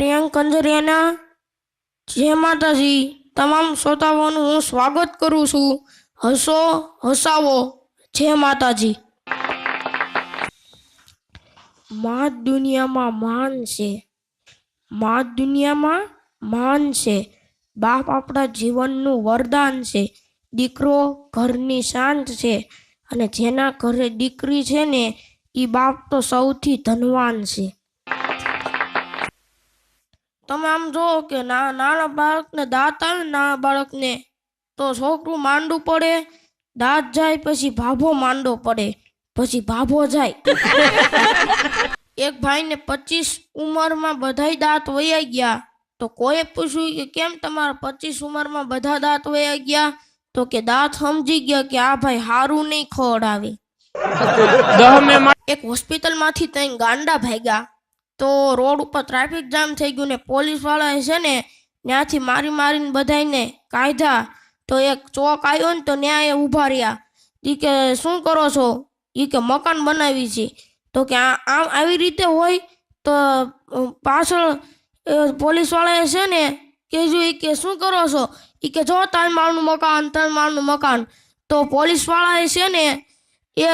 પ્રિયંક કંજરિયાના જય માતાજી, તમામ શ્રોતાઓનું હું સ્વાગત કરું છું. હસો, હસાવો જય માતાજી. મા દુનિયામાં માન છે. મા દુનિયામાં માન છે. બાપ આપણા જીવનનું વરદાન છે. દીકરો ઘરની શાંત છે અને જેના ઘરે દીકરી છે ને એ બાપ તો સૌથી ધનવાન છે. તમે આમ જોવો કે ના નાના બાળકને દાંત આવે ને નાના બાળકને તો છોકરું માંડું પડે દાંત જાય પછી ભાભો માંડો પડે પછી ભાભો જાય. એક ભાઈને પચીસ ઉંમરમાં બધા દાંત વયા ગયા તો કોઈએ પૂછ્યું કે કેમ તમારા પચીસ ઉંમરમાં બધા દાંત વયા ગયા? તો કે દાંત સમજી ગયા કે આ ભાઈ હારું નહીં ખવડાવે. એક હોસ્પિટલમાંથી ત્યાં ગાંડા ભાગ્યા. તો રોડ ઉપર ટ્રાફિક જામ થઈ ગયું ને પોલીસવાળાએ છે ને ત્યાંથી મારી મારીને બધાને કાયધા તો એક ચોક આવ્યો ને તો ત્યાં એ ઊભા રહ્યા. ઈ કે, શું કરો છો? એ કે, મકાન બનાવી છે. તો કે આમ આવી રીતે હોય તો પાછળ પોલીસવાળાએ છે ને કીધું એ કે, શું કરો છો? એ કે, જો ત્રણ માળનું મકાન, ત્રણ માળનું મકાન. તો પોલીસવાળાએ છે ને એ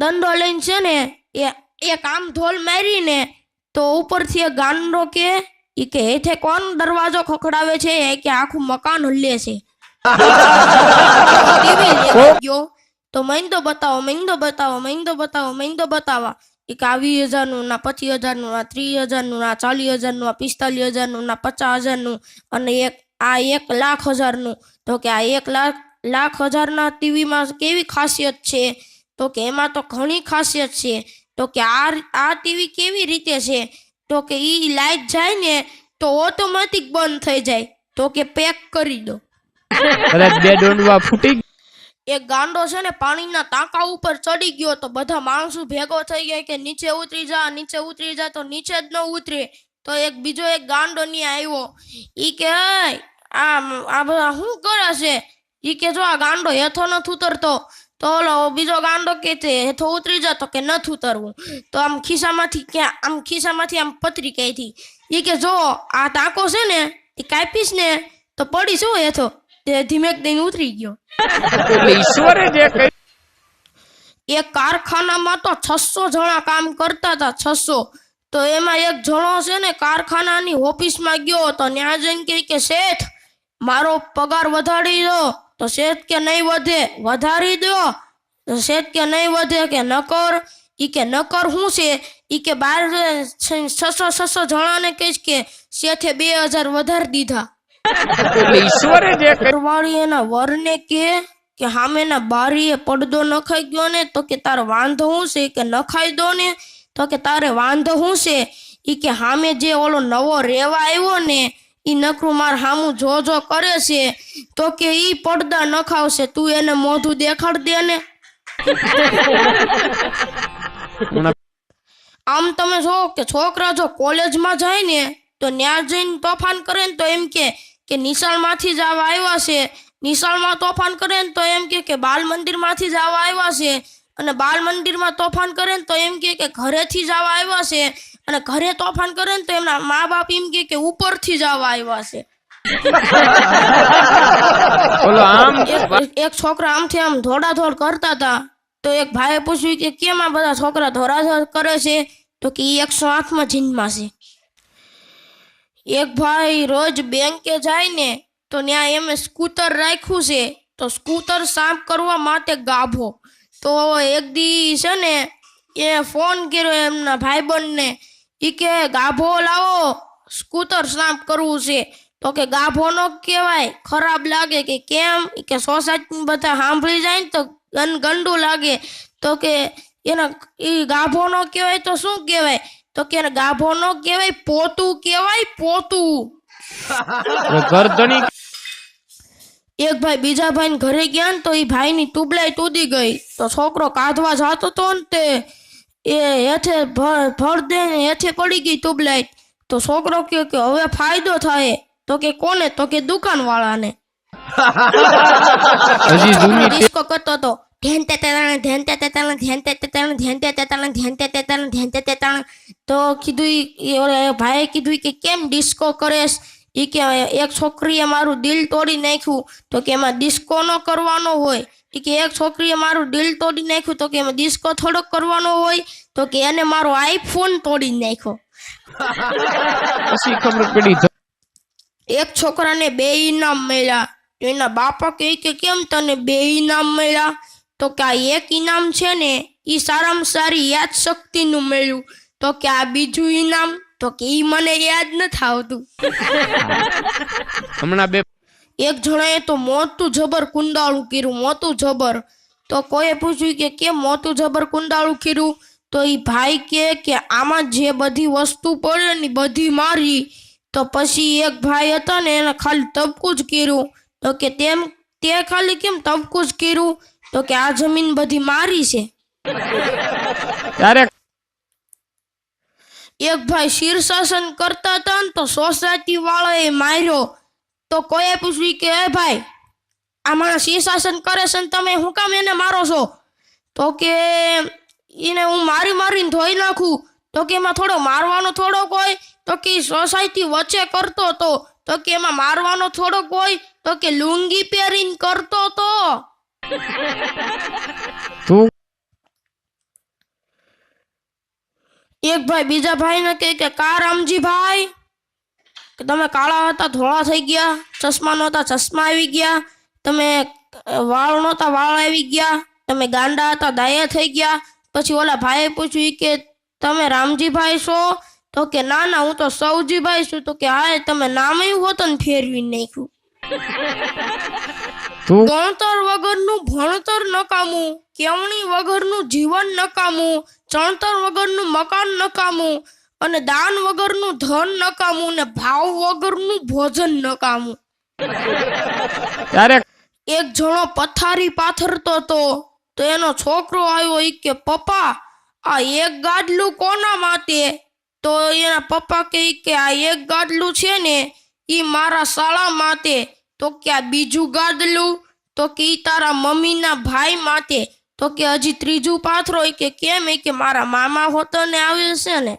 દંડો લઈને છે ને એ એક આમ ધોલ મારીને તો ઉપરથી એ ગાંડો કે એ કે હેઠે કોણ દરવાજો ખખડાવે છે? એ કે આખું મકાન હલ્લે છે. ગયો. તો મહિંદો બતાવો મહિંદો બતાવો મહિંદો બતાવો મહિંદો બતાવા. એક આવી હજારનું ના પચીસ હજારનું ના ત્રીસ હજારનું ના ચાલીસ હજારનું આ પિસ્તાલીસ હજારનું ના પચાસ હજારનું અને એક આ એક લાખ હજારનું. તો કે આ એક લાખ લાખ હજારના ટીવીમાં કેવી ખાસિયત છે? તો કે એમાં તો ઘણી ખાસિયત છે. તો કે આ આ ટીવી કેવી રીતે છે? તો કે એ લાઈટ જાય ને તો ઓટોમેટિક બંધ થઈ જાય. તો કે પેક કરી દો. કદાચ બે ડોંડવા ફૂટી એક ગાંડો છે ને પાણીના ટાંકા ઉપર ચડી ગયો તો બધા માણસો ભેગો થઈ ગયા કે નીચે ઉતરી જા નીચે ઉતરી જા તો નીચે જ ન ઉતરે. તો એક બીજો એક ગાંડો ની આવ્યો. ઈ કે "એય, આ આ બધા શું કરે છે? ઈ કે જો આ ગાંડો હેઠો નથી ઉતરતો. તો ઓલો બીજો ગાંડો કે તે હેઠો ઉતરી જતો કે નથી ઉતરવું? તો આમ ખિસ્સામાંથી કે આમ ખિસ્સામાંથી આમ પતરી કહીથી એ કે જો આ ટાંકો છે ને એ કાપીશ ને તો પડી શું હેઠો? તે ધીમેક દઈને ઉતરી ગયો. ઈશ્વરે જે એક કારખાનામાં તો છસો જણા કામ કરતા હતા છસો. તો એમાં એક જણો છે ને કારખાનાની ઓફિસમાં ગયો તો ત્યાં જઈને કે શેઠ મારો પગાર વધારી દો તો શેત કે નહીં વધે વધારી દો. તો શેત કે નહીં વધે કે નકર ઈ કે નકર શું છે? ઈ કે બાર છસો છસો જણાને કહીશ કે શેઠે બે હજાર વધારી દીધા. ઈશ્વરે જે કરવાળી એના વરને કે કે હામેના બારીએ પડદો નખાઈ ગયો ને તો કે તારે વાંધો શું છે? કે નખાઈ દો ને તો કે તારે વાંધો શું છે? ઈ કે સામે જે ઓલો નવો રેવા આવ્યો ને ઈ નખરું માર હામું જો જો કરે છે, તો કે ઈ પડદા નખાવશે તું એને મોઢું દેખાડ દે ને. આમ તમે જો કે છોકરા જો કોલેજમાં જાય ને, તો ત્યાં જઈને તોફાન કરે ને તો એમ કે કે નિશાળમાંથી જ આવા આવ્યા છે. નિશાળમાં તોફાન કરે ને તો એમ કે કે બાલ મંદિરમાંથી જ આવા આવ્યા છે. અને બાલ મંદિરમાં તોફાન કરે ને તો એમ કે કે ઘરેથી જ આવા આવ્યા છે. અને ઘરે તોફાન કરે ને તો એમના મા બાપ એમ કે કે ઉપરથી જ આવવા આવ્યા છે. આમ એક છોકરા આમથી આમ ધોડાધોડ કરતા હતા. તો એક ભાઈએ પૂછ્યું કે કેમ આ બધા છોકરા ધોડાધોડ કરે છે? તો કે એકસો આઠમાં જીનમાં છે. એક ભાઈ રોજ બેંકે જાય ને તો ત્યાં એમે સ્કૂટર રાખ્યું છે. તો સ્કૂટર સાફ કરવા માટે ગાભો. તો એક દી છે ને એ ફોન કર્યો એમના ભાઈબંધને. ઈ કે ગાભો લાવો સ્કૂટર સાફ કરવું છે. તો કે ગાભો નો કહેવાય. ખરાબ લાગે કે કેમ? કે સોસાયટી બધા સાંભળી જાય ને તો ગંડુ લાગે. તો કે એને ઈ ગાભો નો કહેવાય તો શું કહેવાય? તો કે એને ગાભો નો કહેવાય પોતું કહેવાય પોતું. એક ભાઈ બીજા ભાઈ ઘરે ગયા ને તો એ ભાઈની ટ્યુબલાઇટ ઉડી ગઈ. તો છોકરો કાઢવા જતો તો ને તે એ હેઠે ભર દઈને દે હેઠે પડી ગઈ ટ્યુબલાઇટ તો છોકરો કહે કે હવે ફાયદો થાય. તો કે કોને? તો કે દુકાન વાળાને ડિસ્કો કરતો હતો. ધ્યાન તે તેતાણે ધ્યાન તે તેતાણે ધ્યાન તે તેતાણે ધ્યાન તે તેતાણે તેતાણે તેતાણે કીધું ભાઈએ કીધું કે કેમ ડિસ્કો કરેશ? એ કે એક છોકરીએ મારું દિલ તોડી નાખ્યું. તો કે એમાં ડિસ્કો ન કરવાનો હોય. ઈ કે એક છોકરીએ મારું દિલ તોડી નાખ્યું તો કે એમાં ડિસ્કો થોડોક કરવાનો હોય તો કે એને મારો આઈફોન તોડી નાખ્યો. પછી ખબર પડી એક છોકરાને બે ઇનામ મળ્યા. તો એના બાપા કહે કે કેમ તને બે ઇનામ મળ્યા? તો કે આ એક ઇનામ છે ને એ સારામાં સારી યાદ શક્તિનું મળ્યું. તો કે આ બીજું ઇનામ? તો કે એ મને યાદ નથી આવતું. હમણાં બે એક જણાએ તો મોટું જબર કુંડાળું કર્યું મોતું જબર. તો કોઈએ પૂછ્યું કે કેમ મોટું જબર કુંડાળું કર્યું? તો એ ભાઈ કે કે આમાં જે બધી વસ્તુ પડે ને બધી મારી. તો પછી એક ભાઈ હતા ને એને ખાલી તબકું જ કર્યું. તો કે તેમ તે ખાલી કેમ તબકું જ કર્યું? તો કે આ જમીન બધી મારી છે. એક ભાઈ શીર્ષાસન કરતા હતા ને તો સોસાયટી વાળાએ માર્યો. તો કોઈએ પૂછ્યું કે એ ભાઈ આ માણસ શાસન કરે છે ને તમે શું કામ એને મારો છો? તો કે એને હું મારી મારીને ધોઈ નાખું. તો કે એમાં થોડો મારવાનો થોડોક હોય તો કે સોસાયટી વચ્ચે કરતો હતો તો કે એમાં મારવાનો થોડોક હોય તો કે લુંગી પહેરીને કરતો તો. એક ભાઈ બીજા ભાઈને કહે કે કા રામજીભાઈ કે તમે કાળા હતા ધોળા થઈ ગયા ચશ્મા નહોતા ચશ્મા આવી ગયા તમે વાળ નહોતા વાળ આવી ગયા તમે ગાંડા હતા દાયા થઈ ગયા. પછી ઓલા ભાઈએ પૂછ્યું કે તમે રામજીભાઈ છો? તો કે ના ના હું તો સૌજીભાઈ છું. તો કે હા તમે નામ એવું હોતો ને ફેરવી નાખ્યું. ભણતર ગણતર વગરનું ભણતર નકામું કેવણી વગરનું જીવન નકામું ચણતર વગરનું મકાન નકામું અને દાન વગરનું ધન નકામું ને ભાવ વગરનું ભોજન નકામું. ત્યારે એક જણો પથારી પાથરતો હતો તો એનો છોકરો આવ્યો ઈ કે પપ્પા આ એક ગાડલું કોના માટે તો એના પપ્પા કહે કે આ એક ગાડલું છે ને ઈ મારા શાળા માટે તો કે આ બીજું ગાડલું તો કે ઈ તારા મમ્મીના ભાઈ માટે તો કે હજી ત્રીજું પાથરો. કે કેમ? એ કે મારા મામા હોતો ને આવે છે ને.